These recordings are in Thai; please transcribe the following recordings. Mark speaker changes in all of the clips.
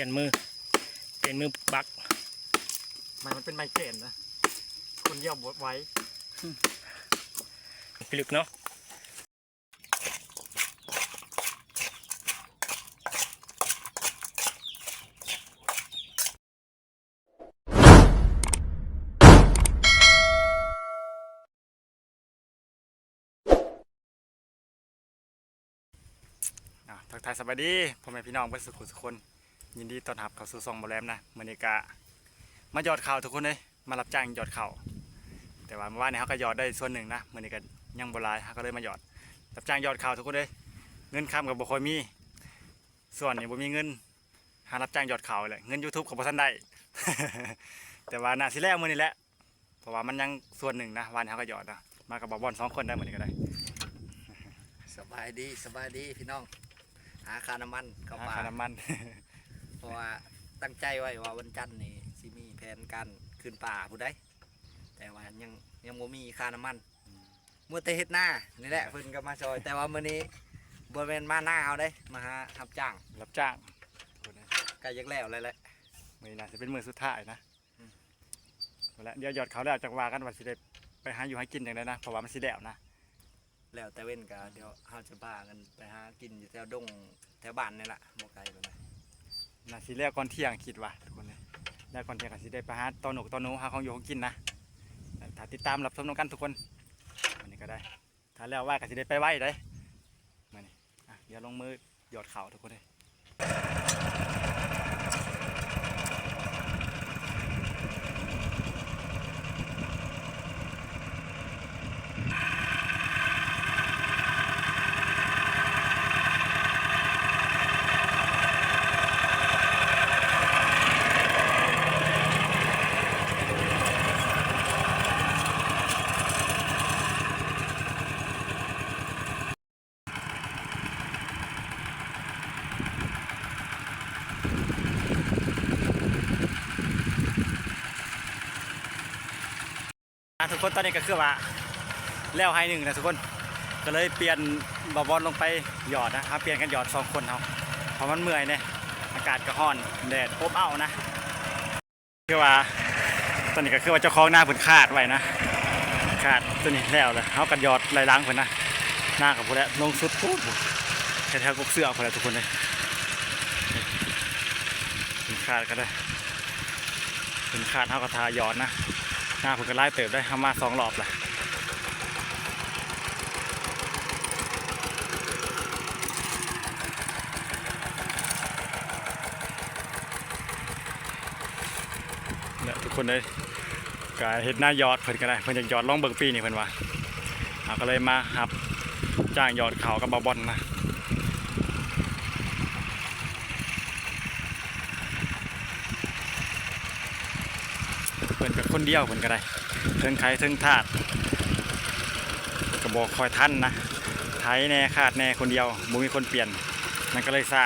Speaker 1: ลี่ยนมือ เปลี่ยนมือบัก
Speaker 2: มันมันเป็นไมเกรนนะ คนเดียวบดไว้
Speaker 1: พิลึกเนาะ
Speaker 2: อะทักทายสวัสดีพ่อแม่พี่น้องเพื่อนสุขุสุกคน ยินดีต้อนรับเข้าสู่ซองบอแรมนะมือนี้กะมาหยอดข่าวทุกคนเลยมารับจ้างหยอดข่าวแต่ว่าเมื่อวานนี้เขาก็หยอดได้ส่วนหนึ่งนะมือนี้ก็ยังบหลายเขาก็เลยมาหยอดรับจ้างหยอดข่าวทุกคนเลยเงินคำกับบุคอยมี ส่วนนี้บ่มีเงินหารับจ้างหยอดข่าวเลยเงิน YouTube กับบ่ทันได้แต่ว่าน่าสิแล้วมือนี้แหละเพราะว่ามันยังส่วนหนึ่งนะวันนี้เขาก็หยอดนะมากับบอบอลสองคนได้มือนี้ก็ได้
Speaker 3: สบายดีสบายดีพี่น้อง หาคาน้ำมันเข้า
Speaker 2: หา
Speaker 3: ป่า
Speaker 2: ค่าน้ำมัน
Speaker 3: เพราะว่าตั้งใจไว้ว่าวันจันทร์นี่สิมีแผนการขึ้นป่าผู้ใดแต่ว่ายังยังบ่มีคาน้ำมันเมื่อแต่เฮ็ดหน้านี่แหละเพิ่นก็มาซอย แต่ว่ามื้อนี้บ่แม่นมาหน้าเอาได้มาหารับจ้าง
Speaker 2: รับจ้างทุกคนเลย
Speaker 3: ใกล้ยักแล้วเลยแหละ
Speaker 2: มือนี้น่าจะเป็นมือสุดท้ายนะ
Speaker 3: อืม
Speaker 2: เอาละเดี๋ยวหยอดเขาแล้วจักว่ากันว่าสิได้ไปหาอยู่หากินอย่างไรนะเพราะว่ามันสิแล้วนะ
Speaker 3: แล้วแต่เว้นก็เดี๋ยวเฮาจะพากันไปหากินอยู่แถวดงแถวบ้านนี่แหละบ่ไกลปานใด
Speaker 2: น่าสิแรกก่อนเที่ยงคิดว่าทุกคนเลยแล้วก่อนเที่ยงก็สิได้ไปหาตอนหนุกตอนหนูหาของอยู่ของกินนะถ้าติดตามรับชมนำกันทุกคนวันนี้ก็ได้ ถ้าแล้วว่าก็สิได้ไปไหวได้มานี่อะเดี๋ยวลงมือหยอดเข่าทุกคนเลย ทุกคนตอนนี้ก็คือว่าแล้วให้หนึ่งนะทุกคนก็เลยเปลี่ยนบอบอลลงไปหยอดนะครับเปลี่ยนกันหยอดสองคนเอาเพราะมันเมื่อยเนี่ยอากาศก็ร้อนแดดอบอ้าวนะคือว่าตอนนี้ก็คือว่าเจ้าของหน้าเพิ่นคาดไว้นะคาดตัวนี้แล้วเลยเขากันหยอดลายล้างเพิ่นนะหน้ากับพวกนี้ลงสุดปุ๊บแถวๆกกเสื้อพวกนี้ทุกคนเลยเพิ่นคาดก็ได้เพิ่นคาดเขาก็ทาหยอดนะ หน้าผมก็ไล่เติบได้ทำมาสองรอบแหละเนี่ยทุกคนเลยก็เห็นหน้ายอดเพิ่นก็ได้เพิ่นจะยอดล่องเบิ่งปีนี่เพิ่นว่าเอาก็เลยมาครับจ้างยอดเขากับบาบอลนะเพิ่นกับคน เดียวเพิ่นก็ได้เทิงไข่เทิงทาดก็บอกคอยท่านนะไถแน่ขาดแน่คนเดียวบ่มีคนเปลี่ยนมันก็เลยซ่า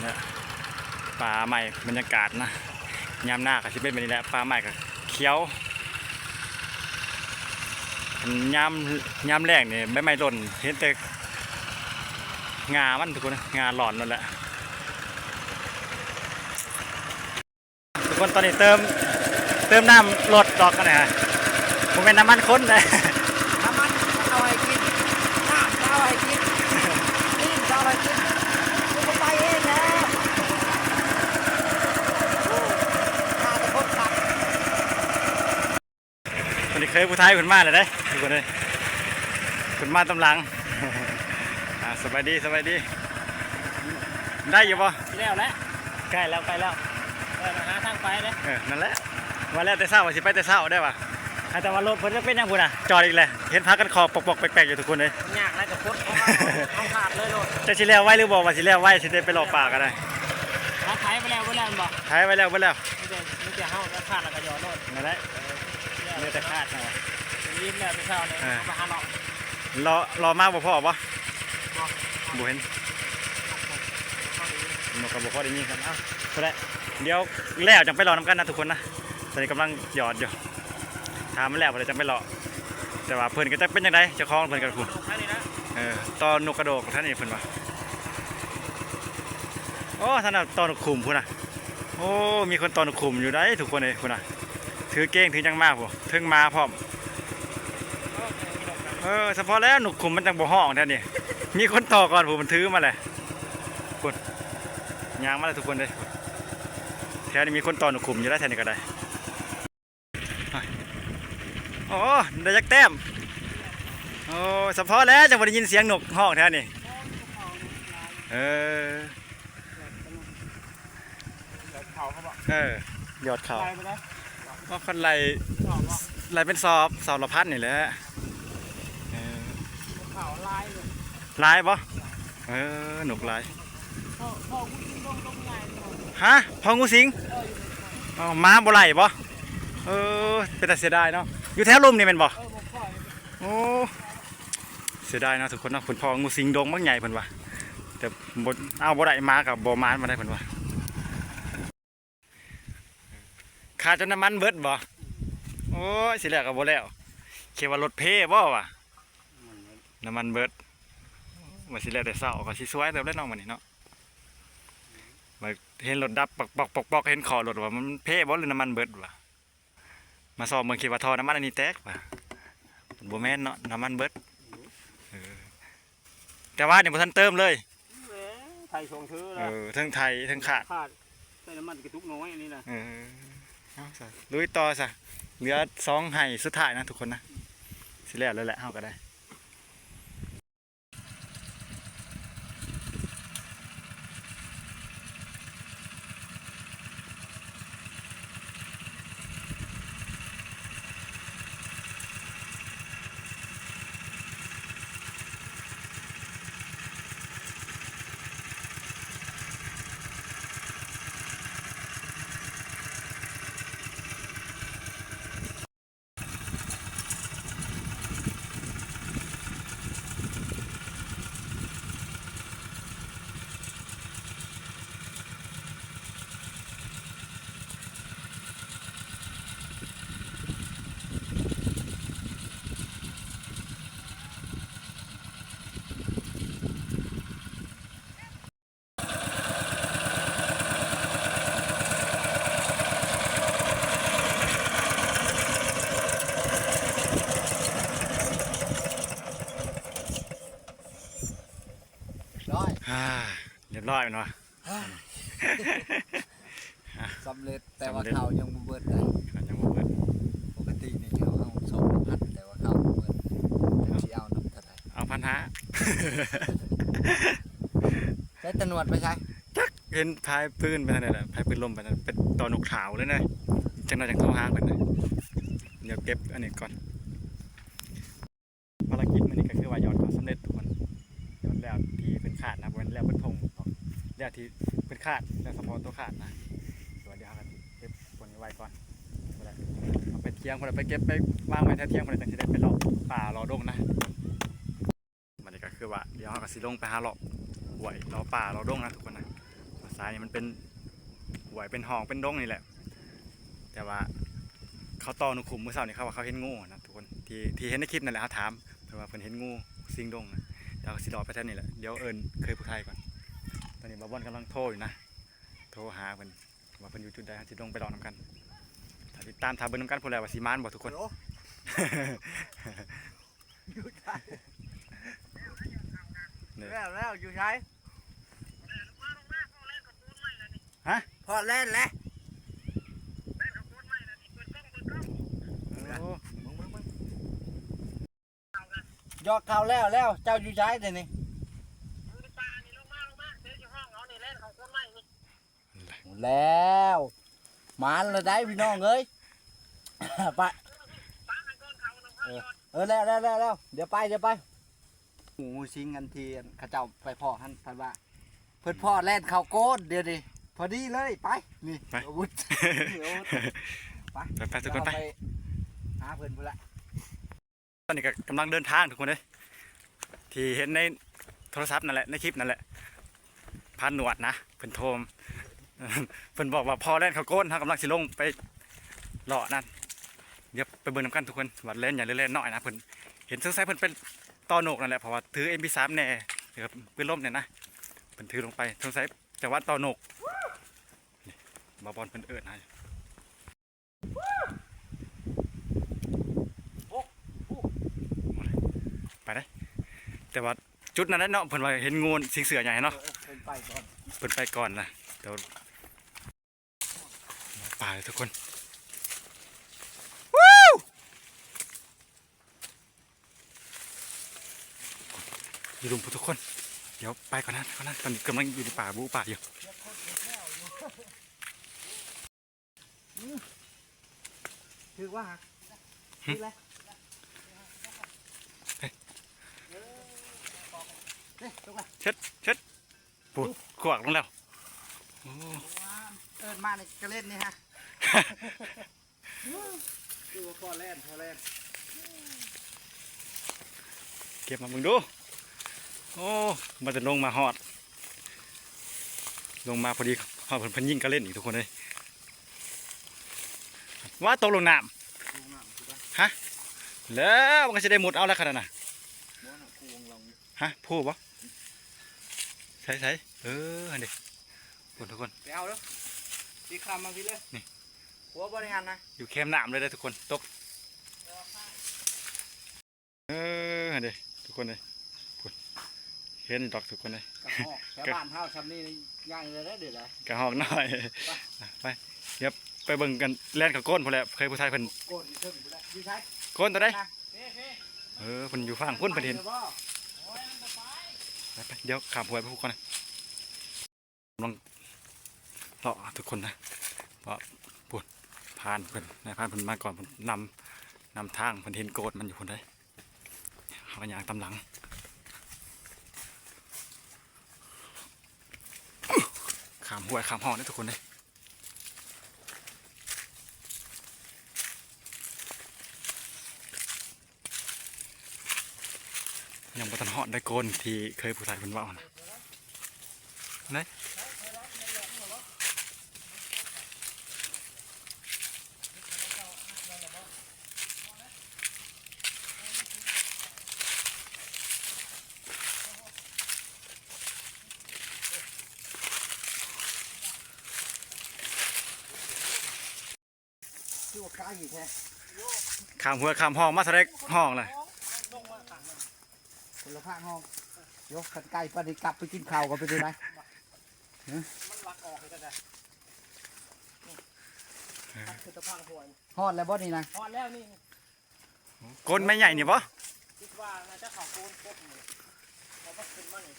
Speaker 2: เนี่ยป่าใหม่บรรยากาศนะยามหน้าก็สิเป็นแบบนี้แหละป่าใหม่ก็เขียวยามยามแรกเนี่ยใบไม้หล่นเห็นแต่งามันทุกคนนะงาหลอนนั่นแหละ ทุก คนตอนนี้เติมเติมน้ำรถดอกกันนะฮะผมเป็นน้ำมันข้นเลย
Speaker 3: น้ำมันเอาให้กินน้ำเอาให้กินนี่เอาให้กินกูไปเองแล้วขาจะพบกับ
Speaker 2: คนนี้เคยผู้ท้ายคนมาเลยได้ทุกคนเลยคนมาตำลังสบายดีสบายดี ได้อยู่ปะ
Speaker 1: แล้วแหละ
Speaker 2: ใกล้แล้วใกล้แล้ว
Speaker 1: ไปเลย
Speaker 2: เออนั่นแหละมาแล้วแต่เศร้าว่าสิไปแต่เศร้าได้ปะอ่าแต่ว่ารถเพิ่นจะเป็นยังบุญอะจอดอีกเลยเห็นพักกันคอปกๆแปลกๆอยู่ทุกคนเลย
Speaker 1: ยากแล้วจะพุทธเอาขาดเลยโลด
Speaker 2: จะสิแล้วไว้หรือบอกว่าสิแล้วไว้สิได้ไปหลอกป่ากันได้
Speaker 1: หาไถไปแล้วไปแล้วมันบอก
Speaker 2: ท้ายไว้แล้วไว้แล้ว
Speaker 1: ไม่ได้ไม่ได้เฮาแล้วขาดแล้วก็หยอดโลด
Speaker 2: นั่นแหละเนื้อแต่คาดนะวะ
Speaker 1: ยิ้มแล้วไปเช้าเนี่ย
Speaker 2: เออ
Speaker 1: มาหาเรา
Speaker 2: รอรอมากบ่พ่อปะบ่เห็นนกกระบอกก็ได้ยินกันเอ้าก็ได้ เดี๋ยวแล้วจังไปรอน้ำกันนะทุกคนนะตอนนี้กำลังหยอดอยู่ถามมันแล้วเดี๋ยจังไปรอแต่ว่าเพื่อนก็จะเป็นยังไงเจ้าของเพื่อนกันคุณ
Speaker 1: แค่นี้นะ
Speaker 2: เออตอนนกกระโดกท่านนี่เพิ่นว่าโอ้ท่านน่ะตอนนกขุมพุ่นน่ะโอ้มีคนตอนนกขุมอยู่ได้ทุกคนเลยพุ่นน่ะถือเก้งถือจังมากพุ่นถึงมาพร้อมเออเฉพาะแล้วหนุกขุมมันจังบ่ห้องแท้นี่มีคนต่อก่อนผมมันถือมาเลยพุ่นยางมาแล้วทุกคนเลย แถวนี้มีคนตอนนกขุมอยู่ได้วแถวนี้ก็ได้โอ้ได้จักแต้มโอ้เฉพาะแล้วจังบ่ได้ยินเสียงนกฮ้องแท้นี่เออ
Speaker 1: เขาเขาบอก
Speaker 2: เออยอดเขา
Speaker 1: ไปไปเลย
Speaker 2: ว่าคนไหลไหลเป็นสอบสอบละพัดนี่แหละเออ
Speaker 1: เขาลายเลย
Speaker 2: ลายบ่เออหนุกลาย ฮะพองูสิงอ๋อม้าบ่ไหลบ่เออเป็นแต่เสียดายเนาะอยู่แถวลมนี่แม่นบ่
Speaker 1: เปล่อย
Speaker 2: โอ้เสียดายเนาะทุกคนเนาะคุณพองูสิงดงบักใหญ่เพิ่นว่าแต่บ่เอาบ่ได้มากับบ่มานมาได้เพิ่นว่าขาดจนน้ำมันเบิดบ่โอ้ยสิแล้วก็บ่แล้วเคิดว่ารถเพบ่วะน้ำมันเบิดว่าสิแล้วแต่เช้าก็สิสวยแต่ได้เนาะมื้อนี้เนาะ เห็นรถดับปอกปอกปอกปอกเห็นขอรถว่ามันเพบ่หรือน้ำมันเบิดวะมาสอบเบิ่งคิดว่าท่อน้ำมันอันนี้แตกว่ะบ่แม่นเนาะน้ำมันเบิดเออแต่ว่าเนี่ยบ่ทันเติมเลย
Speaker 1: เว้ยไทยชงชื่อ
Speaker 2: เอ
Speaker 1: แล้ว
Speaker 2: อทั้งไทยทั้งขาด
Speaker 1: ขาดใส่น้ำมันกระตุกน้อยอันนี้นะ
Speaker 2: เออเอาซะลุยต่อซะเหลือสองไห้สุดท้ายนะทุกคนนะสิแล้วแล้วแหละเฮาก็ได้อ่าเรียบร้อยแม่นบ่
Speaker 3: สำเร็จแต่ว่า
Speaker 2: สำเร็จ
Speaker 3: เขายังบ่เบิดได้
Speaker 2: เขายังบ่เบิด
Speaker 3: ปกตินี่เขาเอาสองพันแต่ว่าเขาบ่เบิดแต่สิเอาน้ำเท่าไหร่
Speaker 2: เอาพันห้า
Speaker 3: ใช้ตำรวจไปใช้
Speaker 2: เห็นพายปืนไปนั่นแหละพายปืนลมไปนั่นเป็นตอนนกขาวเลยนะจังน่าจังโทรหาเพิ่นนะเดี๋ยวเก็บอันนี้ก่อนภารกิจมันนี่ก็คือว่ายอดเขาสำเร็จทุกคนยอดแล้วที่เป็นขาดนะบ่แม่นแล้วเป็นธง แล้วที่เป็นขาดแล้วเฉพาะตัวขาดนะเดี๋ยวเดี๋ยวเราเก็บคนนี้ไว้ก่อนเอาไปเที่ยงคนละไปเก็บไปว่างไว้แถวเที่ยงคนละจังสิได้ไปเลาะป่ารอดงนะมันก็คือว่าเดี๋ยวเราก็สิลงไปหาเลาะหวยรอป่ารอดงนะทุกคนนะสายนี่มันเป็นหวยเป็นหองเป็นดงนี่แหละ แต่ว่าเขาตอนุขุมเมื่อเช้านี่เขาว่าเขาเห็นงูนะทุกคนที่ที่เห็นในคลิปนั่นแหละเขาถามเพิ่นว่าเพิ่นเห็นงูสิงดงนะเดี๋ยวสิรอไปแท่นี่แหละเดี๋ยวเอิญเคยผู้ไทยก่อน ตอนนี้บาบอนกำลังโทรอยู่นะ โทรหาเพิ่นว่าเพิ่นอยู่จุดใดสิลงไปรอน้ำกันถ้าติดตามทาเบิ่งน้ำกันพวกแล้วว่าสิมานบ่ทุกคนนี่
Speaker 3: แล้วแล้วอยู่ใช้
Speaker 2: ฮะ
Speaker 3: พอเล่นแล้ว
Speaker 2: โอ้
Speaker 3: ยอดเขาแล้วแล้วเจ้าอยู่ใช้เดี๋ยวนี้ แล้วหมานเลยได้พี่น้องเอ้ยไปเออเออแล้วแล้วแล้วแล้วเดี๋ยวไปเดี๋ยวไปหมูชิงกันทีอันเขาเจ้าไปพ่อท่านท่านว่าเพิ่นพ่อแล่นเขาโกนเดี๋ยวดิพอดีเลยไปนี่
Speaker 2: ไป
Speaker 3: อาวุธเดี๋ยวไป
Speaker 2: ไปไปทุกคนไป
Speaker 3: เราหาเพิ่นพุ่นละ
Speaker 2: ตอนนี้ก็กำลังเดินทางทุกคนเลยที่เห็นในโทรศัพท์นั่นแหละในคลิปนั่นแหละพานหนวดนะเพิ่นโทรม เพิ่นบอกว่าพอแล่นเขาโก้นทางกำลังสิลงไปเลาะนั่นเดี๋ยวไปเบิ่งน้ำกันทุกคนวัดเล่นอย่าเล่นๆน้อยนะเพิ่นเห็นสงสัยเพิ่นเป็นต่อโหนกนั่นแหละเพราะว่าถือ MP3 แน่เดี๋ยวปืนล่มเนี่ยนะเพิ่นถือลงไปสงสัยจะวัดต่อโหนกนี่บาบอลเพิ่นเอิ้นให้ไปได้แต่ว่าจุดนั้นนะเนาะเพิ่นว่าเห็นงูสิงเสือใหญ่เนาะ
Speaker 3: เป็นไปก่อน
Speaker 2: เพิ่นไปก่อนนะเดี๋ยวมา ป่าเลยทุกคนวู้อยู่รุมทุกคน เดี๋ยวไปก่อนนะไปก่อนนะตอนนี้กำลังอยู่ในป่าบูป่าอยู่
Speaker 3: ถือว่าหัก
Speaker 2: หึ
Speaker 3: ถือเลยเฮ้ยตรงไป
Speaker 2: ปูดขวากลงแล้วโอ้
Speaker 3: เอินมาในกระเล่นนี่ฮะ คือว่าพอแล่นพอแล่น
Speaker 2: เก็บมามึงดู โอ้มันจะลงมาฮอด ลงมาพอดีพอเพิ่นเพิ่นยิงก็เล่นอีกทุกคนเลยว่าตกลงน้
Speaker 3: ดูหนังถูกปะำ
Speaker 2: ฮะแล้วมันก็จะได้หมดเอาแล้วขนาดน่ะ
Speaker 3: ม้วนหนังคูวงลง
Speaker 2: ฮะพูดปะใช่ใช่เอออันนี้ทุกคนทุกคน
Speaker 3: ไปเอาแล้วพี่คำมาพี่เลย
Speaker 2: นี่
Speaker 3: หัวบริหารนะ
Speaker 2: อยู่แคมป์น้ำเลยได้อทุกคนตกเอออันนี้ทุกคนเลยพูดเห็นดอกทุกคนเลย
Speaker 3: กระหอกแถวบ้านเฮาชำนี่ย่างเลยได้เดือดเลย
Speaker 2: กระหอกหน่อยไปเดี๋ยวไปเบิ่งกันแล่นกับก้นพอแหล้วเคยผู้ชายเพิ่น
Speaker 3: โกนอีกเพิ่งไปแล้วพี่ชาย
Speaker 2: ก้นตัวได้
Speaker 3: นะ
Speaker 2: เออเพิ่นอยู่ฝั่งพุ่นเพิ่นเห็นไปไปเดี๋ยวขับหวยไปพวกคนนะลองเลาะทุกคนนะเพราะ ผ่านเพิ่นนายผ่านเพิ่นมาก่อนเพิ่นนำนำทางเพิ่นเห็นโกดมันอยู่คนได้เขาก็ย่างตำหลังขามหวยขามห้องได้ทุกคนเลยยังบ่ทันหอดได้โกนที่เคยผู้ชายเพิ่นว่านะไหน
Speaker 3: อว่าข้าอยู่แท้
Speaker 2: ขามหัวขามห้องมาแสดงห้องเลย
Speaker 3: คนละข้างห้องยกขันไก่ปฏิกลับไปกินข้าวกันไปดูไหม
Speaker 1: มันลักออกเลยกันนะคือตะพังหวย
Speaker 3: ฮอดแล้วบ่นี่นะ
Speaker 1: พอแล้วนี่
Speaker 2: โกนไม่ใหญ่นี่ปะ
Speaker 1: คิดว่าน่าจะเขาโกนกบนี่เขาก็ขึ้นมานี่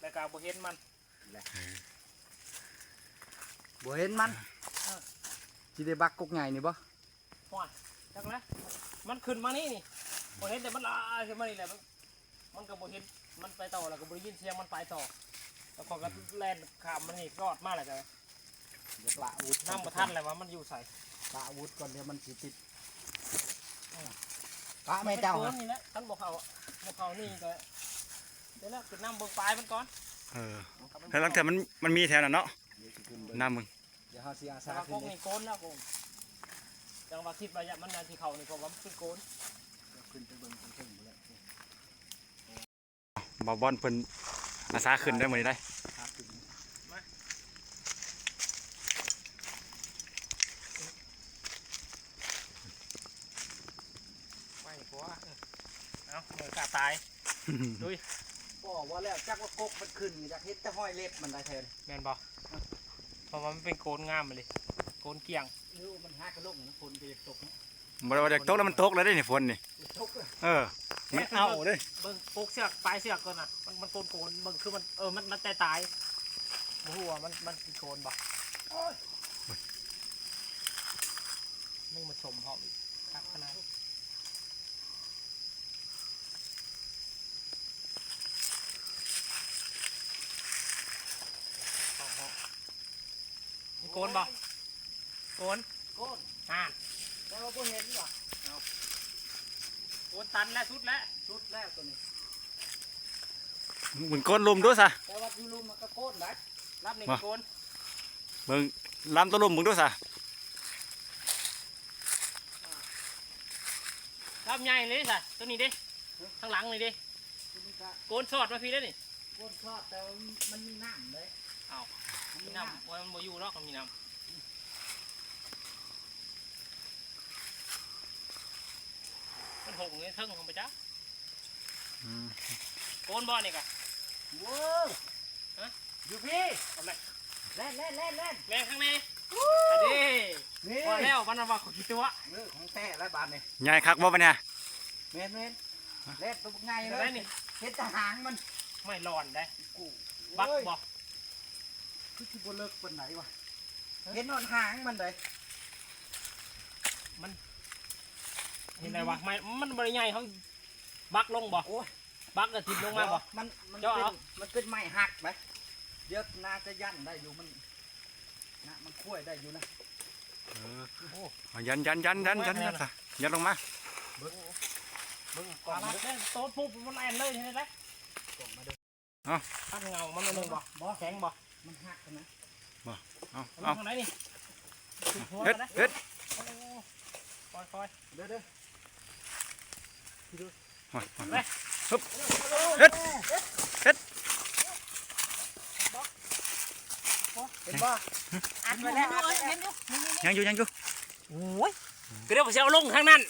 Speaker 1: แต่กาบ่เห็นมัน
Speaker 3: บ่เห็นมัน ที่ได้บักกกใหญ่นี่บ่
Speaker 1: ห้วยจักแล้วมันขึ้นมานี่นี่บ่เห็นแต่มันลายขึ้นมานี่แหละมันมันก็บ่เห็นมันไปต่อแล้วก็บ่ได้ยินเสียงมันไปต่อแล้วก็ก็แล่นข้ามมันนี่รอดมาแล้วก็
Speaker 3: เดี๋ยวปลาอาวุธ
Speaker 1: น้ำบ่ทันแล้วว่ามันอยู่ใส่
Speaker 3: ปลาอาวุธก่อนเดี๋ยวมันสิติดปลาไม่เจ้า
Speaker 1: โก
Speaker 3: นะ
Speaker 1: นนี่แหละท่านบ่เข้าบ่เข้านี่ก็เดี๋ยวแล้วขึ้นน้ำเบิ่งปลายมันก่อน
Speaker 2: เออแล้วหลังจากมันมันมีแถวนั้นเนาะน้ำมึง
Speaker 3: เดี๋ยวเฮาสิอา
Speaker 1: แต่
Speaker 3: สา
Speaker 1: ว่า
Speaker 3: ขึ้
Speaker 1: ก
Speaker 3: น
Speaker 1: ก
Speaker 3: นี่
Speaker 1: นี่โกนแล้วกงจังว่าคิดว่าอย่ามันนาที่เข้านี่เพราะว่ามันเป็นโกน
Speaker 3: ขึ้นไปเบิ่งเพิ่งๆเลย
Speaker 2: บอลบอลเพิ่นอาสาขึ้นได้หมดนี้ได้
Speaker 3: ครับขึ้น
Speaker 1: ไม่เพราะว่าเอ้ามือกาตาย
Speaker 3: บ่ว่าแล้วจักว่ากกมันขึ้นอยากเฮ็ดแต่ห้อยเล็บมันได้แทน
Speaker 1: แม่นบ่ เพราะว่ามันเป็นโกนงามมาเลย โกนเกี่ยง
Speaker 3: เออมันหากระลงนะคนก็อยากตกนะ
Speaker 2: บ่ได้ว่าเด็กตกแล้วมันตกแล้วได้นี่ฝนนี่
Speaker 3: ตกเลย
Speaker 2: เออ มันเอาเด้
Speaker 1: เบิ่งปลูกเสือกปลายเสือกก่อนน่ะมันมันโกนโกนเบิ่งคือมันเออมันมันตายตายบ่ฮู้ว่ามันมันเป็นโกนบ่โอ้ยมึงมาชมพร้อมอีกครับขนาด โกนบ่โกน
Speaker 3: โกน
Speaker 1: อ่าน
Speaker 3: แต่ว่าบ่เห็นว่ะ
Speaker 1: โกนตันแล้วสุดแล้ว
Speaker 3: ชุดแรกตัวนี้
Speaker 2: มึงโกนลุมดูซะ
Speaker 3: แต่ว่าอยู่ลุมมันก็โกนได้
Speaker 1: รับหนึ่ง
Speaker 2: มา
Speaker 1: โกน
Speaker 2: มึงลำตัวลุมมึงดูซะ
Speaker 1: รับใหญ่เลยสิตัวนี้ดิข้างหลังนี่ดิโกนชอดมาพี่ได้นี่
Speaker 3: ก้นทอดแต่ว่ามันมีน้ำเลย
Speaker 1: อ้าว
Speaker 3: มัน
Speaker 1: มี
Speaker 3: มี
Speaker 1: น้ำ
Speaker 3: น้ำ
Speaker 1: โอ้ยมันบ่อยู่หรอกมันมีน้ำมันหงเงี้ยเทิงของไปจ้า
Speaker 2: อืม
Speaker 1: โกนบ่อนี่กะ
Speaker 3: โว้ว
Speaker 1: ฮะ
Speaker 3: อยู่พี่
Speaker 1: เอาเลย
Speaker 3: เล่นเล่นเล่นเล่น
Speaker 1: แม่งข้างในอันนี้
Speaker 3: นี่
Speaker 1: พอแล้ววันนั้นว่าขอคิดตัว
Speaker 3: เรื่องของแท้แล้วบาดนี่
Speaker 2: ใหญ่คักบ่ปะเนี่ย
Speaker 3: เมนเมนเล่นตัวง่ายเล
Speaker 1: ได้
Speaker 3: ย
Speaker 1: นี่
Speaker 3: เฮ็ดทหางมัน
Speaker 1: ไม่ร้อนได้
Speaker 3: กู
Speaker 1: บัก
Speaker 3: เอ้ย
Speaker 1: บอก
Speaker 3: คือที่บ่เลิกปานไหนวะเห็นนอนหางมันเลย
Speaker 1: เห็นไรวะไม่มันบริใหญ่เขาบักลงบ่
Speaker 3: โอ้ย
Speaker 1: บักกระติดลงมาบ่
Speaker 3: มันมัน
Speaker 1: เจ้า
Speaker 3: เป็น
Speaker 1: เอา
Speaker 3: มันเป็นไม้หักไหมเดี๋ยวน่าจะยันได้อยู่มันนะมันคุ้ยได้อยู่นะ
Speaker 2: เออเอายันยันยันยันยันยันซะยันลงมา
Speaker 3: เบิ้ง
Speaker 1: ก่อนมาเล่นโต๊ะปุ๊บมันแอนเลยเห็นไหม
Speaker 3: กล่องมาเด้อ
Speaker 1: ตั้งเงามันนึงบ่บ่แข็งบ่
Speaker 3: มันหักกันนะ
Speaker 2: เอา
Speaker 1: เอา
Speaker 2: เอา
Speaker 1: ทางไหนนี่ติดหัว
Speaker 2: เฮ็ด
Speaker 1: กันนะ
Speaker 2: เฮ็ด
Speaker 1: โอ้คอยคอย
Speaker 3: เด้อเด้อ
Speaker 2: โอ้ย
Speaker 1: ไป
Speaker 2: เฮ็ดเฮ็ด
Speaker 3: เห็นบ่อัดไว้แล้วอัดไว้แล้ว
Speaker 2: ยังอยู่ยังอยู่
Speaker 1: โอ้ยก็เดี๋ยวผมจะเอาลงทางนั้น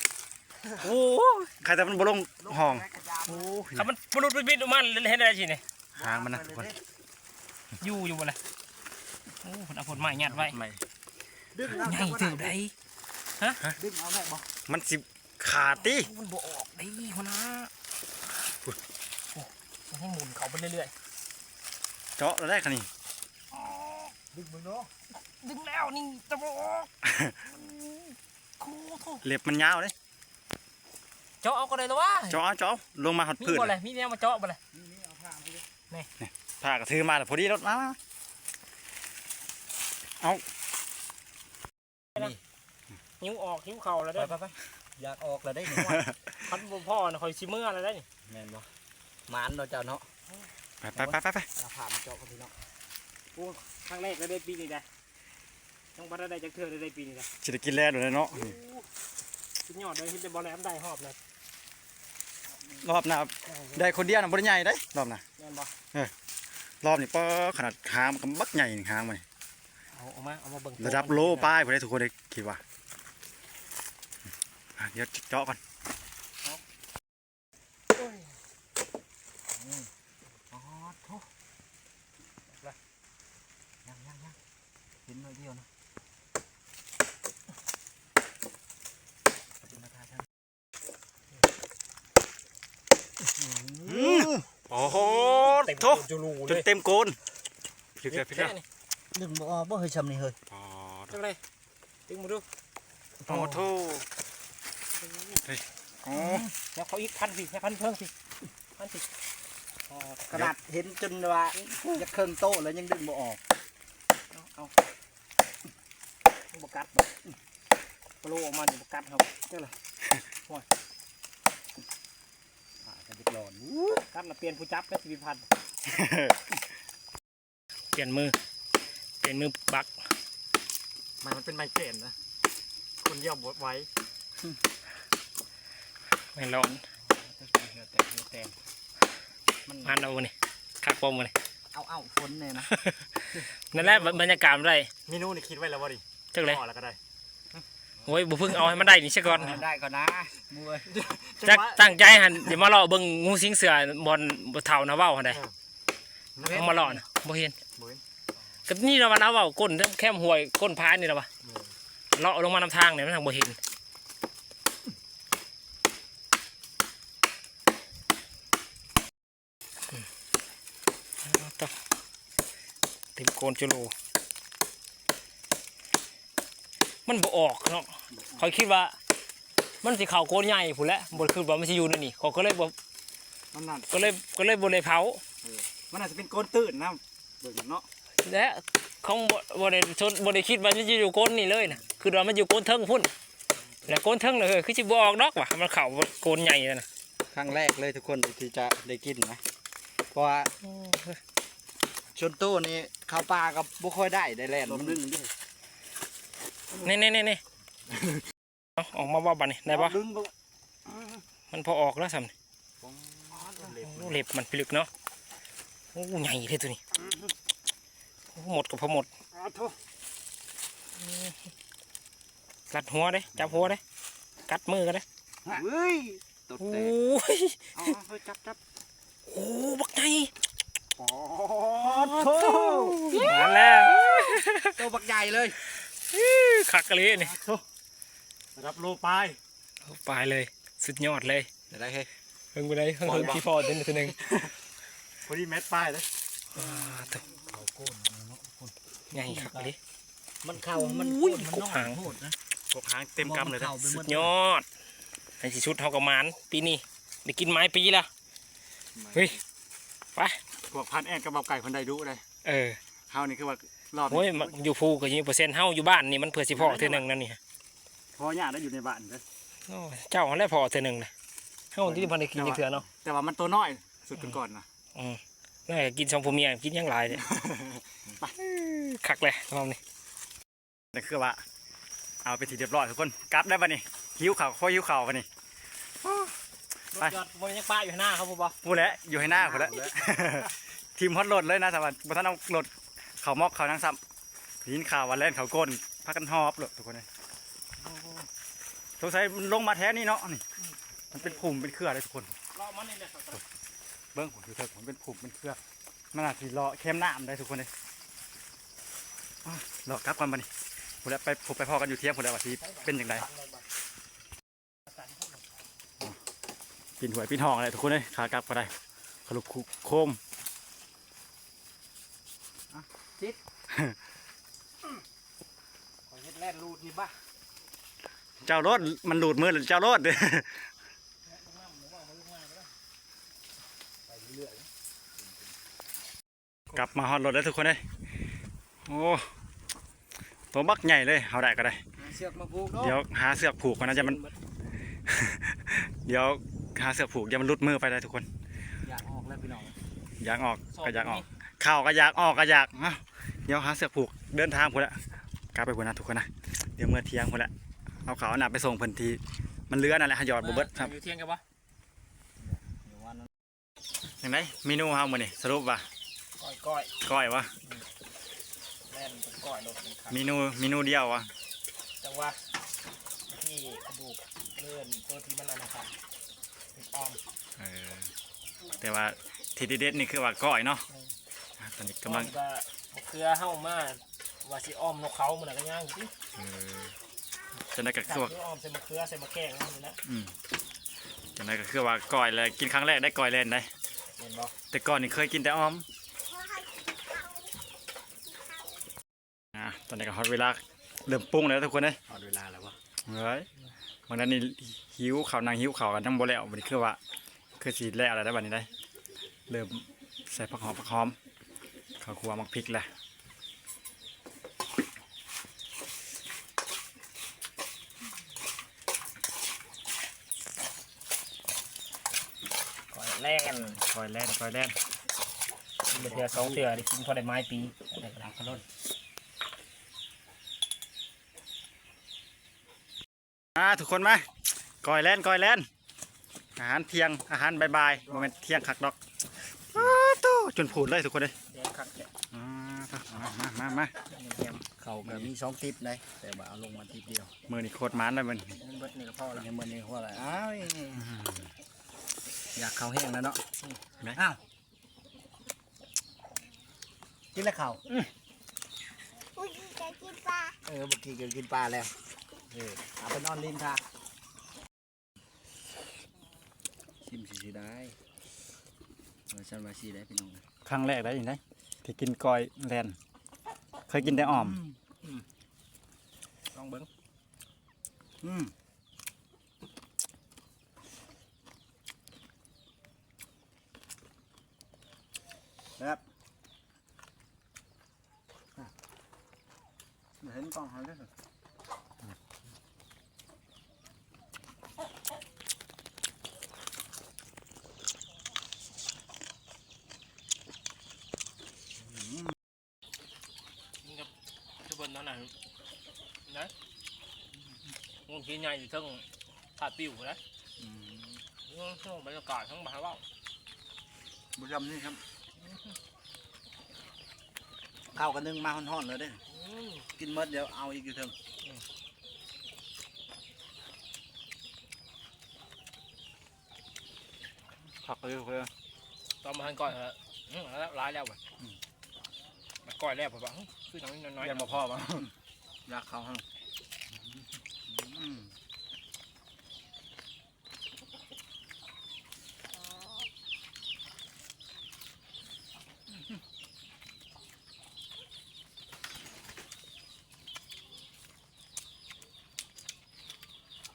Speaker 1: โอ้ย
Speaker 2: ใครแต่มันบ่ลงห้อง
Speaker 3: กระจา
Speaker 2: โอ้ย
Speaker 1: ถ้ามันปลุดไปบิดออกมาเห็นอะไรสิเนี่ย
Speaker 2: หางมันนะทุกคน
Speaker 1: อยู่อยู่บ่เลยโอ้คนเอาผลไม้ยัดไว้
Speaker 2: ไม่
Speaker 3: ดึงเอา
Speaker 1: ใหญ่เติบได้
Speaker 3: ดึงเอาได้บ่
Speaker 2: มันสิขาดติ
Speaker 1: มันบ่ออกได้คนนะโอ้มันให้หมุนเขาไปเรื่อย
Speaker 2: เจาะแล้วได้คันนี้
Speaker 3: ดึงมือเนาะ
Speaker 1: ๆดึงแล้วนี่จะบ่ออกโอ้โห
Speaker 2: เล็บมันยาวเลย
Speaker 1: เจาะเอาก็ได้แล้ววะ
Speaker 2: เจาะเอาเจาะลงมาหอด
Speaker 1: มี
Speaker 2: พื้น
Speaker 1: บ่เลยมีแนวมาเจาะบ่เลย
Speaker 3: นี่นี่เอาผ้ามาดิ
Speaker 2: ผ้ากระถือมาแล้วพอดีรถมา
Speaker 1: นิ้วออกนิ้วเข่าแล้ว
Speaker 3: ไป
Speaker 1: เด้อ
Speaker 3: ไปไปอยากออกแล้วได้หนึ่ง
Speaker 1: พันบ่พ่อนะคอยชิเมื่อแล้วได้นี่
Speaker 3: แม่นบ่หมานเราะเจ้าเนาะ
Speaker 2: ไปไปไปไปไป
Speaker 3: เอาผ้ามาเจาะกันพี่เนาะ
Speaker 1: ครั้งแรกก็ได้ปีนี้ได้ต้องบัได้จากเธอได้ปีนี้ได้
Speaker 2: สิได้กินแล้วเลยเนาะนี่
Speaker 1: สุดยอดเลยที่จะบอลแหลมได้หอบเลย
Speaker 2: รอบหน้าได้คนเดียวน่ะบ่ได้ใหญ่ได้รอบหน้า
Speaker 1: แม่นบ่
Speaker 2: รอบนี้ป้อขนาดหางมันก็บักใหญ่นี่หางมันนี่
Speaker 1: เอาเอามาเอามาเบิ่ง
Speaker 2: ระดับโลป้ายพอได้ทุกคนได้คิดว่าอะเดี๋ยวเจาะก่อน
Speaker 3: อ๋อโถยังยังยังเห็นหน่อยเดียวนะมาทาทาง
Speaker 2: โอ้โห
Speaker 1: เต็ม
Speaker 2: โถ
Speaker 1: จูรู
Speaker 2: จ
Speaker 1: เล
Speaker 2: น
Speaker 1: ย
Speaker 2: เต็มโกนพลิกเลยพลิกเลย
Speaker 3: ดึงบ่ออกบ่เฮ้ยชำนี่เฮ้ย
Speaker 2: อ๋อ
Speaker 1: จังเลยตึงมาดู
Speaker 2: โอ้โถเฮ้ยโอ้
Speaker 1: แล้วเขาอีกพันสิแค่พันเพิ่งสิพันสิอ๋อ
Speaker 3: ขนาดเห็นจนว่าจะเครื่องโตะแล้วยังดึงบ่ออก
Speaker 1: เอาเอาบกัดบ่โปรออกมาอยู่บกัดครับเจ้าเลย
Speaker 3: อ่าจะดึกร้อน
Speaker 1: กัดละเปลี่ยนผู้จับก็สิบพัน เปลี่ยนมือ เปลี่ยนมือบัก
Speaker 2: มันมันเป็นไมเกรนนะ คนเยี่ยมบดไว้
Speaker 1: ไม่ร้อน
Speaker 3: เหือแตกเหือแตกมัน
Speaker 1: มันเอานี่คักปอมมาเลย
Speaker 3: เอาเอาฝนเนี่ยนะ
Speaker 1: นั่นแหละบรรยากาศมันได้
Speaker 2: เมนูนี่คิดไว้แล้วว่าดิ
Speaker 1: จังเลย
Speaker 2: ห่อแล้วก็ได้
Speaker 1: โอ้ยบุเพิ่งเอาให้มันได้นี่ซะก่อน
Speaker 3: ได้ก่อนนะมวย
Speaker 1: จักตั้งใจหันเดี๋ยวมาเลาะเบิ่งงูสิงเสือบอลบ่เท่านะเว้าหั่นได้ เอามาเลาะนะบ่เห็น
Speaker 2: บ่เห็น
Speaker 1: ก็นี่ละวันเอาเว้าก้นเด้อแคมห้วยก้นพายนี่ละวะเลาะลงมานำทางเนี่ยมันทางบ่เห็นอืมเอาต่อเต็มโกนจุโลมันบ่ออกเนาะคอยคิดว่า มันสิเข่าโกนใหญ่ผู้นแหละบ่คือว่ามันสิอยู่ในนี่เขาก็เลยบ่
Speaker 2: มันนั่น
Speaker 1: ก็เลยก็เลยบ่เลยเผา
Speaker 2: มันอาจจะเป็นโกนตื่นนะเบิ่งเนาะ
Speaker 1: และของบ่บ่ได้ชนบ่ได้คิดว่ามันจะอยู่โกนนี่เลยนะคือว่ามันอยู่โกนเทิงพุ่น แล้วโกนเทิงเลยคือสิบ่ออกดอกว่ะมันเข่าโกนใหญ่นั่นน่ะ
Speaker 3: ครั้งแรกเลยทุกคนที่จะได้กินนะเพราะว่าชนตู้นี่ข้าวปลากับบุค่อยได้ได้แล่นมันดึง
Speaker 1: นี่นี่นี่นี่เอาออกมาว่าบัดนี่ได้ปะ
Speaker 3: ดึงบ่
Speaker 1: มันพอออกแล้วซ้
Speaker 2: ป้อง
Speaker 1: โอ้เล็บมันพิลึกเนาะ โอ้ใหญ่เลยตัวนี้โอ้หมดกับพอหมด
Speaker 2: อ้าวโถ
Speaker 1: กัดหัวเด้จับหัวเด้กัดมือกันเด้
Speaker 3: เฮ้ยตด
Speaker 1: โอ้
Speaker 3: แตก
Speaker 1: ย
Speaker 2: เอาเอาเฮ้ยจับจับ
Speaker 1: โอ้บักใหญ่
Speaker 2: ปอ
Speaker 1: โอ้มาแล้ว
Speaker 3: ตัวบักใหญ่เลย
Speaker 1: ขักกะเลยนี่
Speaker 2: โถรับโลไป
Speaker 1: เอาไปเลย สุดยอดเลย
Speaker 3: เดี๋ยวได้เฮ้ย
Speaker 1: เพิ่งไปได้เพิ่งเพิ่งพี่พอตัวนึงตัวหนึง
Speaker 2: พอดีแมทป้ายเลย
Speaker 1: อ่าตัวใหญ่ขักกะเลย
Speaker 3: มันเข่ามัน
Speaker 1: อุ้ย
Speaker 3: มัน
Speaker 1: กบหาง
Speaker 3: โหดนะ
Speaker 2: กบหางเต็มกำเลยนะ
Speaker 3: มัน
Speaker 1: สุ
Speaker 3: ข้า
Speaker 1: ด
Speaker 3: ไปหม
Speaker 1: ยอดไอ้สิชุดเท่ากับหมานปีนี้ได้กินไม้ปีละเฮ้ยไป
Speaker 2: พวกพันแอนกับเบาไก่คนใดรู้เลย
Speaker 1: เออ
Speaker 2: เฮานี่คือว่ารอบ
Speaker 1: โอ้ยมันอยู่ภูก็ยี่เปอร์เซ็นต์เฮาอยู่บ้านนี่มันเผื่อสิพอเท่อหนึ่งนั่นนี่
Speaker 2: พอญาติได้อยู่ในบ้านเลย
Speaker 1: โอ้ยเจ้าได้พอเท่อหนึ่งเลยเฮาที่พันได้กินจักเถื่อเนาะ
Speaker 2: แต่ว่ามันตัวน้อยสุดก่อนๆนะ
Speaker 1: อืมน่าจะกินสองผัวเมียกินอยังหลายเนี่ยคักเลยรอบนี้
Speaker 2: นั่นคือว่าเอาไปทีเรียบร้อยทุกคนกลับได้ป่ะนี่หิวข่าวค่อยหิวข่าวป่ะนี่ไป
Speaker 1: ยอดบนยังป้าอยู่หน้าเขาบ่บ่
Speaker 2: พูดแล้วอยู่ให้หน้าคนแล้วทีมฮอตโหลดเลยนะสวัสดิ์บัท่านเอาโหลดเขามอกเขานั่งซ้ำยินข่าววันแรกเขาก้นพักกันหอบเลยทุกคนเลยสงสัยมันลงมาแท้นี่เนาะนี่มันเป็นผุ่มเป็นเครือเลยทุกคน
Speaker 1: รอบมันนี่แหละ
Speaker 2: เบิ้งผมดูเถอะผมเป็นผุ่มเป็นเครือมันอาจจะรอเข้มน้ำได้ทุกคนเลยอ้าวรอกลับกันมานี่ผมแล้วไปผมไปพอกันอยู่เที่ยงผมแล้วว่าที่เป็นอย่างไรปินหวยปินหองอะไรทุกคนเลยขากลับก็ได้ขลุกคุโคม
Speaker 1: ขอเฮ็ดแล่นรูดนี่บ้า
Speaker 2: เจ้ารถมันหลุดมือหรือเจ้ารถ กลับมาฮอตรถแล้วทุกคนเลยโอ้ตัวบักใหญ่เลยเอาได้ก็ได้
Speaker 3: เชือกมาผูก
Speaker 2: เดี๋ยวหาเสือกผูกมันนะจะมัน เดี๋ยวหาเสือกผูกอย่ามันหลุดมือไปเลยทุกคน
Speaker 3: อยากออกแล้วพี่น้อง
Speaker 2: อยากออกก็อยากออกเข้าก็อยากออกก็อยากเอ้าเดี๋ยวหาเสือกผูกเดินทางพุ่นละกลับไปพุ่นนะทุกคนนะเดี๋ยวเมื่อเที่ยงพุ่นละเอาเขาวเอาหนักไปส่งเพิ่นทีมันเลื้อนั่นแหละหยอดบุเบิดครับ
Speaker 1: อยู่เที่ยงกันบ่
Speaker 3: เดี๋ยววันนั้น
Speaker 2: อย่างไรเมนูเฮามื้อนี้สรุปว่า
Speaker 1: ก้อยก้อย
Speaker 2: ก้อยวะ
Speaker 1: แล่นเป็นก้อยรถเป็นคัน
Speaker 2: เมนูเมนูเดียววะ
Speaker 1: จังหวะที่กระดูกเลื่อนตัวที่มันอันนะครับเป็นอ้อม
Speaker 2: เออแต่ว่าที่เด็ดๆนี่คือว่าก้อยเนาะอ่าตอนนี้กำลัง
Speaker 1: อ้อมก็มะเขือเฮามาว่าสิอ้อมนกเขามันน่ะก็ย่างอยู่ติ
Speaker 2: เออจะได้ก็
Speaker 1: จับ
Speaker 2: คือว่า
Speaker 1: คืออ้อมใส่มะเขือใส่มะแข้งนั่นนี่นะ
Speaker 2: อืมจะได้ก็คือว่าก้อยเลยกินครั้งแรกได้ก้อยเล่นได้
Speaker 1: เห็นบ่
Speaker 2: แต่ก่อนนี่เคยกินแต่อ้อมอะ ตอนนี้ก็ฮอตเวลาเริ่มปรุงแล้วทุกคนเลย
Speaker 3: เอาเวลาแล้ววะ
Speaker 2: เฮ้ยวันนั้นนี่หิวข่าวนางหิวข่าวกันทั้งบ่แล้ววันนี้คือว่า คือสีแล้วอะไรได้บัดนี้ได้ เริ่มใส่ผักหอมผักหอมข้าวคั่วมักพริกแหละ
Speaker 1: ก้อยแล่น
Speaker 2: คอยแล่นคอยแล่น
Speaker 1: กินไปเทื่อสองเทื่อได้กินพอได้ไม้ปีได้กระดาษกระล่น
Speaker 2: อ่าทุกคนมาก้อยแล่นก้อยแล่นอาหารเที่ยงอาหารบายๆโมเมนเที่ยงคักดอกอ้าวโตจนผูดเลยทุกคนเลย
Speaker 1: แดงคักแกะ
Speaker 2: อ่ามามามามา
Speaker 1: เยี่ยม
Speaker 3: เขาก็มีสองทิปเลยแต่ว่าเอาลงมาทิปเดียว
Speaker 2: มือนี่โคตรมันเลยมัน
Speaker 1: มันเบิดนี่ก็พอแล้ว
Speaker 3: ในมือนี้ว่าอะไรอ้าวอยากเขาแห้งแล้วเนาะ
Speaker 2: ไหน
Speaker 3: อ้าวกินแล้วเขา
Speaker 4: อุ้ยจะกินปลา
Speaker 3: เออเมื่อกี้กินกินปลาแล้ว เออเอาไปนอนริมทางชิมสีได้เออฉันว่าสีได้พี่น้อง
Speaker 2: ครั้งแรกได้ยังไงที่กินก้อยแล่นเคยกินแต่อ้อม
Speaker 1: ลองเบิ้ง
Speaker 2: อืมครับเห็นกล้องเขาด้วยเหรอ嗯
Speaker 1: นี่ก็ทุกคนนั่นน่ะนะงูขี้ใหญ่ อยู่เทั้งผาปิวนะ
Speaker 2: อืม
Speaker 1: อืมช่วงบรรยากาศทั้งบ้านว่า
Speaker 3: บุญนี่ครับข้าวกันนึ่งมาห่อนๆเลยเด้
Speaker 1: อืม
Speaker 3: กินหมดเดี๋ยวเอาอีกอยู่เถิง
Speaker 2: ผักเลยเพื่อ
Speaker 1: ตอนมาหันก่อนเหรออืมแล้วร้ายแล้วว่ะมันก่อยแล้วผมว่าอื้อคือน้อยน้อย
Speaker 2: เรียนมาพ่อมา
Speaker 3: อยากเข้าห้องอืม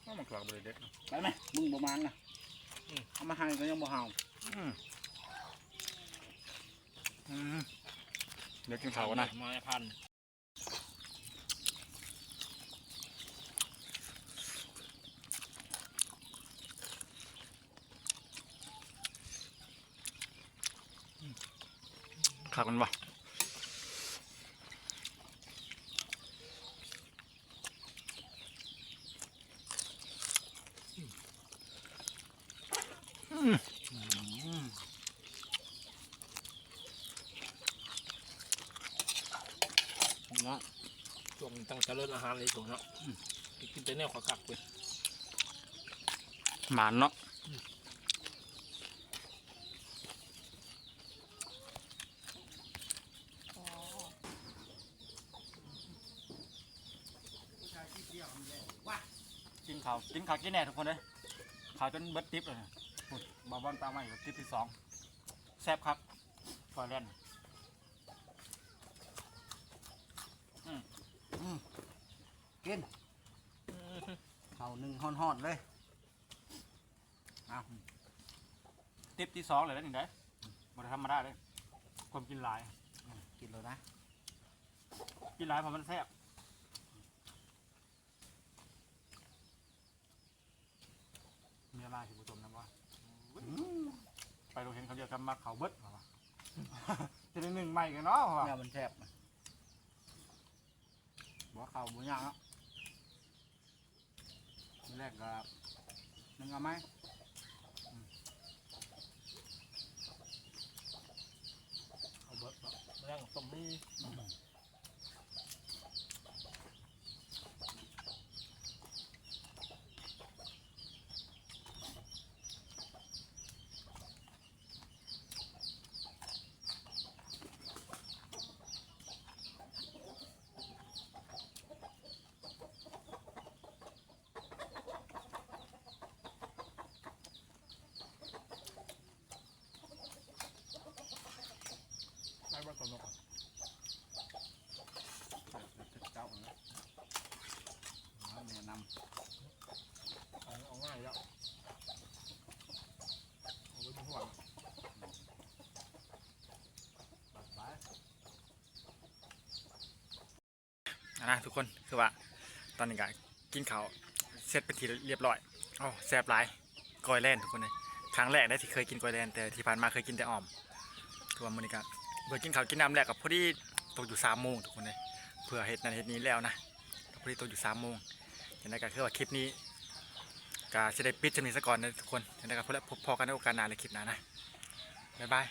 Speaker 2: ว่ามันกลักบริเด็ด
Speaker 3: ไป ไหมมึงประมาณนะเอามาให้ก็ยังบ่เห่า
Speaker 2: อืมอืมเดี๋ยวกินข้าวกันนะ
Speaker 1: มาพัน
Speaker 2: ข้าวกันปะอืม
Speaker 1: เนาะช่วงนี้ ต้องเจริญอาหารเลยสูงเนาะกินแต่แนวขอขักเว้ย
Speaker 2: หมานเนาะกินข้าวกินข้าวกินแน่ทุกคนเลยข้าวจนเบิดติ๊บเลยนะปุ๊บบาบอนตามมาอีกติ๊บที่สองแซ่บครับฟอยแลนด์
Speaker 3: กิน ข้าวหนึ่งห่อนๆเลย
Speaker 2: ติ๊บที่สองเลยแล้วนี่ได้บริธรรมดาเลยความกินหลาย
Speaker 3: กินเลยนะ
Speaker 2: กินหลายเพราะมันแซ่บมีอะไรที่ผู้ชมนะว่าไปเราเห็นเขาเรียกกันมาเขาเบิดเหรอวะจะได้หนึ่งใหม่กันเนาะเหรอ
Speaker 3: เนี่ยมันแซ่บบ่ข้าวบ่ย่างเนาะมื้อ แรกก็นึงเอาไหม
Speaker 1: เอาเบิดเนาะเรื่องตรงนี้
Speaker 2: ใช่ว่าสนุก
Speaker 3: เจ้าเนาะเอาแนะน
Speaker 1: เอาเอาง่ายแล้วเอาไว้บนหัวำ
Speaker 3: บัดไป
Speaker 2: นะทุกคนคือว่าตอนนี้ก็กินข้าวเสร็จเป็นทีเรียบร้อยอ๋อแซ่บหลายกอยแลนทุกคนเลยครั้งแรกได้ที่เคยกินกอยแลนแต่ที่ผ่านมาเคยกินแต่อ่อมคือว่ามื้อนี้ก็เพื่อกินข้าวกินน้ำแรกกับพอดีตกอยู่สามโมงทุกคนเลยเพื่อเฮ็ดนั้นเฮ็ดนี้แล้วนะพอดีตกอยู่สามโมงอย่างนั้นก็คือว่าคลิปนี้ก็จะได้ปิดจะมีสก่อนนะทุกคนอย่างนั้นก็พบพอกันในโอกาสหน้าในคลิปหน้านะบ๊ายบาย